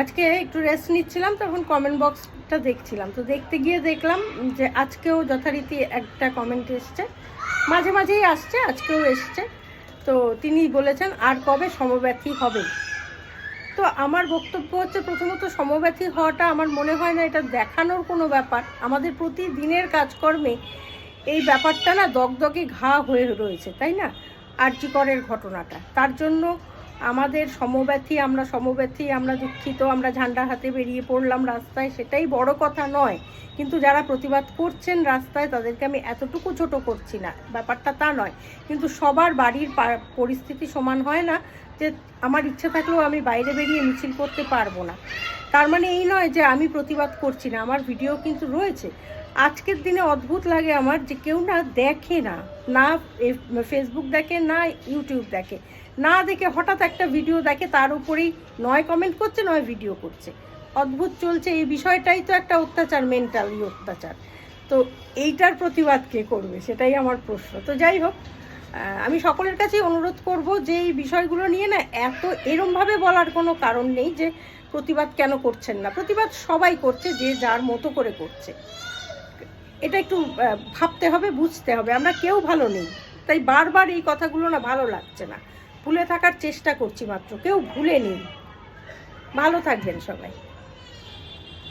আজকে একটু রেস্ট নিচ্ছিলাম, তখন কমেন্ট বক্সটা দেখছিলাম। তো দেখতে গিয়ে দেখলাম যে আজকেও যথারীতি একটা কমেন্ট এসছে। মাঝে মাঝেই আসছে, আজকেও এসছে। তো তিনি বলেছেন, আর কবে সমব্যথী হবে? তো আমার বক্তব্য হচ্ছে, প্রথমত সমব্যথী হওয়াটা আমার মনে হয় না এটা দেখানোর কোনো ব্যাপার। আমাদের প্রতিদিনের কাজকর্মে এই ব্যাপারটা না দগদগে ঘা হয়ে রয়েছে, তাই না? আর্যিকরের ঘটনাটা। তার জন্য আমাদের সমব্যথী, আমরা সমব্যথী, আমরা দুঃখিত, আমরা ঝান্ডা হাতে বেরিয়ে পড়লাম রাস্তায়, সেটাই বড় কথা নয়। কিন্তু যারা প্রতিবাদ করছেন রাস্তায়, তাদেরকে আমি এতটুকু ছোট করছি না। ব্যাপারটা তা নয়। কিন্তু সবার বাড়ির পরিস্থিতি সমান হয় না। যে আমার ইচ্ছে থাকলেও আমি বাইরে বেরিয়ে মিছিল করতে পারব না। তার মানে এই নয় যে আমি প্রতিবাদ করছি না, আমার ভিডিও কিন্তু রয়েছে। আজকের দিনে অদ্ভুত লাগে আমার যে কেউ না দেখে না না ফেসবুক দেখে, না ইউটিউব দেখে। না দেখে হঠাৎ একটা ভিডিও দেখে, তার উপরেই নয় কমেন্ট করছে, নয় ভিডিও করছে। অদ্ভুত চলছে, এই বিষয়টাই তো একটা অত্যাচার মেন্টালি অত্যাচার। তো এইটার প্রতিবাদ কে করবে, সেটাই আমার প্রশ্ন। তো যাই হোক আমি সকলের কাছেই অনুরোধ করব যে এই বিষয়গুলো নিয়ে না এত এরমভাবে বলার কোনো কারণ নেই যে প্রতিবাদ কেন করছেন না। প্রতিবাদ সবাই করছে, যে যার মতো করে করছে। এটা একটু ভাবতে হবে, বুঝতে হবে। আমরা কেউ ভালো নেই। তাই বারবার এই কথাগুলো না ভালো লাগছে না। ভুলে থাকার চেষ্টা করছি মাত্র। কেউ ভুলে নেই। ভালো থাকবেন সবাই।